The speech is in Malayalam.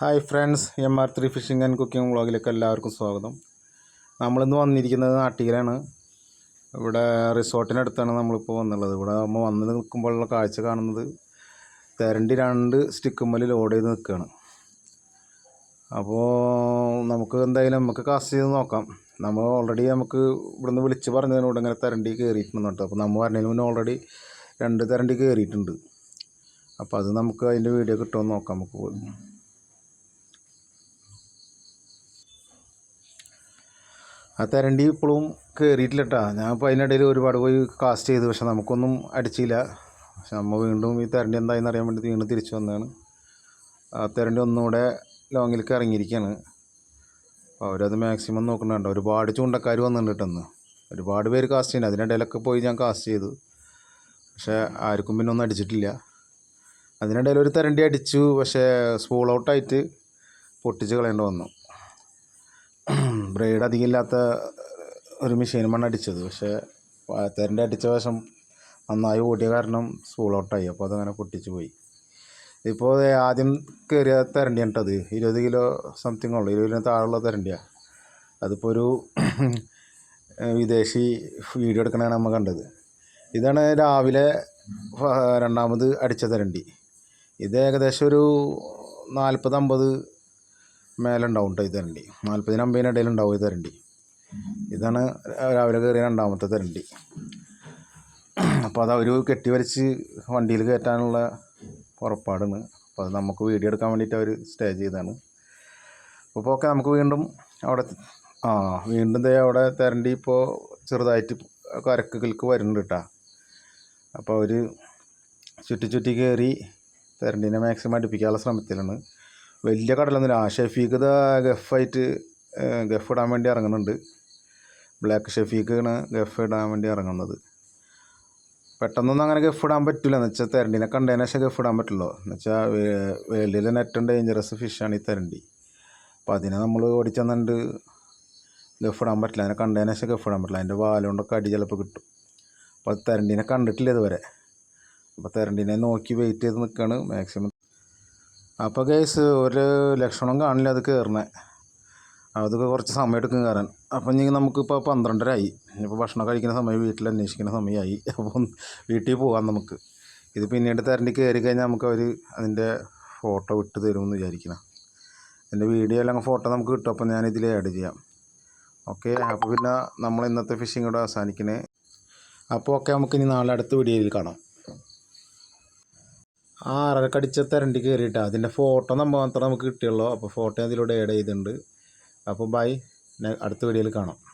Hi friends M R three fishing and cooking വ്ളോഗിലേക്ക് എല്ലാവർക്കും സ്വാഗതം. നമ്മളിന്ന് വന്നിരിക്കുന്നത് നാട്ടിലാണ് ഇവിടെ റിസോർട്ടിനടുത്താണ് നമ്മളിപ്പോൾ വന്നുള്ളത്. ഇവിടെ നമ്മൾ വന്ന് നിൽക്കുമ്പോഴുള്ള കാഴ്ച കാണുന്നത് തെരണ്ടി രണ്ട് സ്റ്റിക്കുമ്മൽ ലോഡ് ചെയ്ത് നിൽക്കുകയാണ്. അപ്പോൾ നമുക്ക് എന്തായാലും നമുക്ക് കാസ്റ്റ് ചെയ്ത് നോക്കാം. നമ്മൾ ഓൾറെഡി നമുക്ക് ഇവിടുന്ന് വിളിച്ച് പറഞ്ഞതിനോട് ഇങ്ങനെ തെരണ്ടി കയറിയിട്ടുണ്ട് കേട്ടോ. അപ്പോൾ നമ്മൾ പറഞ്ഞതിന് മുന്നേ ഓൾറെഡി രണ്ട് തെരണ്ടി കയറിയിട്ടുണ്ട്. അപ്പോൾ അത് നമുക്ക് അതിന്റെ വീഡിയോ കിട്ടുമെന്ന് നോക്കാം. നമുക്ക് ആ തെരണ്ടി ഇപ്പോഴും കയറിയിട്ടില്ല കേട്ടോ ഞാൻ ഇപ്പോൾ അതിനിടയിൽ ഒരുപാട് പോയി കാസ്റ്റ് ചെയ്തു. പക്ഷെ നമുക്കൊന്നും അടിച്ചില്ല. പക്ഷെ നമ്മൾ വീണ്ടും ഈ തരണ്ടി എന്തായെന്ന് അറിയാൻ വേണ്ടി വീണ്ടും തിരിച്ചു വന്നതാണ്. ആ തെരണ്ടി ഒന്നുകൂടെ ലോങ്ങിലേക്ക് ഇറങ്ങിയിരിക്കുകയാണ് അപ്പോൾ അവരത് മാക്സിമം നോക്കുന്നുണ്ട്. ഒരുപാട് ചൂണ്ടക്കാർ വന്നിട്ടുണ്ട് ഇന്ന്. ഒരുപാട് പേര് കാസ്റ്റ് ചെയ്യുന്നത് അതിനിടയിലൊക്കെ പോയി ഞാൻ കാസ്റ്റ് ചെയ്തു. പക്ഷേ ആർക്കും പിന്നെ ഒന്നും അടിച്ചിട്ടില്ല. അതിനിടയിൽ ഒരു തെരണ്ടി അടിച്ചു. പക്ഷേ സ്പൂൾ ഔട്ടായിട്ട് പൊട്ടിച്ച് കളയേണ്ടി വന്നു. ബ്രേഡ് അധികം ഇല്ലാത്ത ഒരു മെഷീനുമാണ് അടിച്ചത്. പക്ഷേ തെരന്റെ അടിച്ച വശം നന്നായി ഓടിയ കാരണം സ്പൂൾ ഔട്ടായി അപ്പോൾ അതങ്ങനെ പൊട്ടിച്ച് പോയി. ഇപ്പോൾ ആദ്യം കയറിയ തരണ്ടിയാണ് കേട്ടോ അത്. ഇരുപത് കിലോ സംതിങ് ഉള്ളു. ഇരുപത് കിലോ താഴെയുള്ള തരണ്ടിയാണ് അതിപ്പോൾ ഒരു വിദേശി വീഡിയോ എടുക്കണതാണ് നമ്മൾ കണ്ടത്. ഇതാണ് രാവിലെ രണ്ടാമത് അടിച്ച തരണ്ടി. ഇത് ഏകദേശം ഒരു നാൽപ്പത് അമ്പത് മേലെ ഉണ്ടാവും കേട്ടോ ഈ തെരണ്ടി. നാൽപ്പതിന് അമ്പതിന് ഇടയിൽ ഉണ്ടാവും ഈ തെരണ്ടി. ഇതാണ് രാവിലെ കയറിയ രണ്ടാമത്തെ തരണ്ടി. അപ്പോൾ അത് അവർ കെട്ടി വലിച്ച് വണ്ടിയിൽ കയറ്റാനുള്ള പുറപ്പാടാണ്. അപ്പോൾ അത് നമുക്ക് വീഡിയോ എടുക്കാൻ വേണ്ടിയിട്ട് അവർ സ്റ്റേ ചെയ്തതാണ്. അപ്പോൾ ഓക്കെ നമുക്ക് വീണ്ടും അവിടെ ആ വീണ്ടും ദേ അവിടെ തരണ്ടി ഇപ്പോൾ ചെറുതായിട്ട് കരക്കുകൾക്ക് വരുന്നുണ്ട് കേട്ടോ അപ്പോൾ അവർ ചുറ്റി ചുറ്റി കയറി തെരണ്ടീനെ മാക്സിമം അടുപ്പിക്കാനുള്ള ശ്രമത്തിലാണ്. വലിയ കടലൊന്നുമില്ല. ആ ഷെഫീഖ് ഇതാ ഗഫായിട്ട് ഗഫ് ഇടാൻ വേണ്ടി ഇറങ്ങുന്നുണ്ട്. ബ്ലാക്ക് ഷെഫീഖാണ് ഗഫ് ഇടാൻ വേണ്ടി ഇറങ്ങുന്നത്. പെട്ടെന്നൊന്നും അങ്ങനെ ഗഫ് ഇടാൻ പറ്റില്ല. എന്ന് വെച്ചാൽ തെരണ്ടീനെ കണ്ടതിന് ശേഷം ഗഫ് ഇടാൻ പറ്റുള്ളൂ എന്ന് വെച്ചാൽ വേൾഡിലെ ഏറ്റവും ഡേഞ്ചറസ് ഫിഷാണ് ഈ തെരണ്ടി. അപ്പോൾ അതിനെ നമ്മൾ ഓടിച്ചെന്നുണ്ട്. ഗഫ് ഇടാൻ പറ്റില്ല. അതിനെ കണ്ടതിന് ശേഷം ഗഫ് ഇടാൻ പറ്റില്ല. അതിന്റെ വാലുകൊണ്ടൊക്കെ അടി ചിലപ്പോൾ കിട്ടും. അപ്പോൾ തെരണ്ടിനെ കണ്ടിട്ടില്ല ഇതുവരെ. അപ്പോൾ തെരണ്ടിനെ നോക്കി വെയിറ്റ് ചെയ്ത് നിൽക്കുകയാണ് മാക്സിമം അപ്പോൾ ഗൈസ് ഒരു ലക്ഷണം കാണില്ല അത് കയറണേ അതൊക്കെ കുറച്ച് സമയം എടുക്കും കയറാൻ അപ്പം ഇനി നമുക്കിപ്പോൾ പന്ത്രണ്ടരായി ഇനിയിപ്പോൾ ഭക്ഷണം കഴിക്കുന്ന സമയം വീട്ടിൽ അന്വേഷിക്കുന്ന സമയമായി. അപ്പോൾ വീട്ടിൽ പോകാം നമുക്ക്. ഇത് പിന്നീട് തരണ്ടി കയറി കഴിഞ്ഞാൽ നമുക്ക് അവർ അതിന്റെ ഫോട്ടോ വിട്ട് തരുമെന്ന് വിചാരിക്കണം. എന്റെ വീഡിയോ എല്ലാം ഫോട്ടോ നമുക്ക് കിട്ടും. അപ്പം ഞാനിതിൽ ആഡ് ചെയ്യാം. ഓക്കെ അപ്പോൾ പിന്നെ നമ്മൾ ഇന്നത്തെ ഫിഷിംഗ് ഇവിടെ അവസാനിക്കണേ. അപ്പോൾ ഓക്കെ നമുക്ക് ഇനി നാളെ അടുത്ത വീഡിയോയിൽ കാണാം. ആ കടിച്ച തിരണ്ടി കയറിയിട്ട് അതിന്റെ ഫോട്ടോ നമ്മൾ മാത്രമേ നമുക്ക് കിട്ടിയുള്ളൂ. അപ്പോൾ ഫോട്ടോ അതിലൂടെ ആഡ് ചെയ്തിട്ടുണ്ട്. അപ്പോൾ ബൈ അടുത്ത വീഡിയോയിൽ കാണാം.